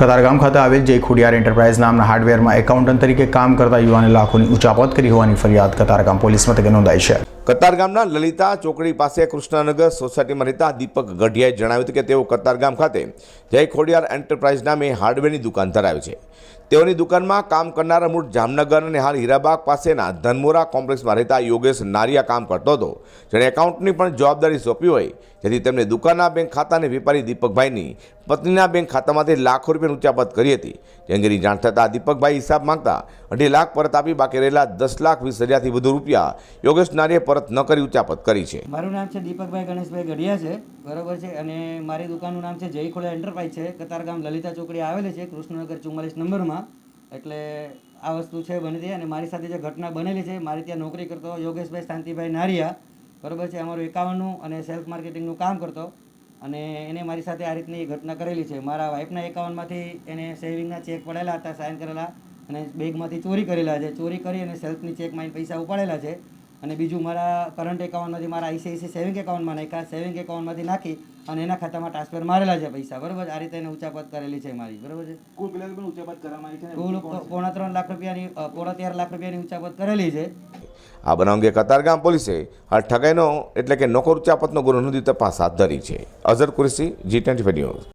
કતારગામ ખાતે આવેલ જય ખુડિયાર એન્ટરપ્રાઇઝ નામના હાર્ડવેરમાં એકાઉન્ટન્ટ તરીકે કામ કરતા યુવાને લાખોની ઉચાપત કરી હોવાની ફરિયાદ કતારગામ પોલીસ મથકે નોંધાઈ છે. કતારગામના લલિતા ચોકડી પાસે કૃષ્ણનગર સોસાયટીમાં રહેતા દીપક ગઢિયાએ જણાવ્યું હતું કે તેઓ કતારગામ ખાતે જય ખોડિયાર એન્ટરપ્રાઇઝ નામે હાર્ડવેરની દુકાન ધરાવે છે. તેઓની દુકાનમાં કામ કરનારા મૂળ જામનગર અને હાલ હીરાબાગ પાસેના ધનમોરા કોમ્પ્લેક્સમાં રહેતા યોગેશ નારિયા કામ કરતો હતો. જેણે એકાઉન્ટની પણ જવાબદારી સોંપી હોય જેથી તેમને દુકાનના બેંક ખાતાને વેપારી દીપકભાઈની પત્નીના બેંક ખાતામાંથી લાખો રૂપિયાની ઉચાપત કરી હતી. જે અંગેની જાણ થતાં દીપકભાઈ હિસાબ માંગતા અઢી લાખ પરત આપી, બાકી રહેલા દસ લાખ વીસ હજારથી વધુ રૂપિયા યોગેશ નારીએ પરત ન કરી ઉચાપત કરી છે. મારું નામ છે દીપકભાઈ ગણેશભાઈ ગઢિયા છે, બરોબર છે, અને મારી દુકાનનું નામ છે જય ખોડા એન્ટરપ્રાઇઝ છે. કતારગામ લલિતા ચોકડી આવેલી છે, કૃષ્ણનગર ચુમ્માલીસ નંબરમાં. એટલે આ વસ્તુ છે બની હતી અને મારી સાથે જે ઘટના બનેલી છે, મારી ત્યાં નોકરી કરતો યોગેશભાઈ શાંતિભાઈ નારિયા બરોબર છે અમારું એકાવનનું અને સેલ્ફ માર્કેટિંગનું કામ કરતો. અને એને મારી સાથે આ રીતની ઘટના કરેલી છે. મારા વાઈફના એકાઉન્ટમાંથી એને સેવિંગના ચેક પડેલા હતા સાઇન કરેલા અને બેગમાંથી ચોરી કરેલા છે. ચોરી કરી અને સેલ્ફની ચેકમાં પૈસા ઉપાડેલા છે. અને બીજું મારા કરંટ એકાઉન્ટમાંથી મારા આઈસીઆઈસી સેવિંગ એકાઉન્ટમાં નાખ્યા. સેવિંગ એકાઉન્ટમાંથી નાખી અને એના ખાતામાં ટ્રાન્સફર મારેલા છે પૈસા. બરોબર આ રીતે એને ઉચાપત કરેલી છે મારી. બરોબર છે? કુલ પણ ઉચાપત કરવામાં આવી છે કુલ પોણા ત્રણ લાખ રૂપિયાની પોણા તેર લાખ રૂપિયાની ઉચાપત કરેલી છે. આ બનાવ અંગે કતારગામ પોલીસે હાલ ઠગાઈનો એટલે કે નોકર ઉચાપતનો ગુનો નોંધી તપાસ હાથ ધરી છે. Azhar Qureshi, G twenty news.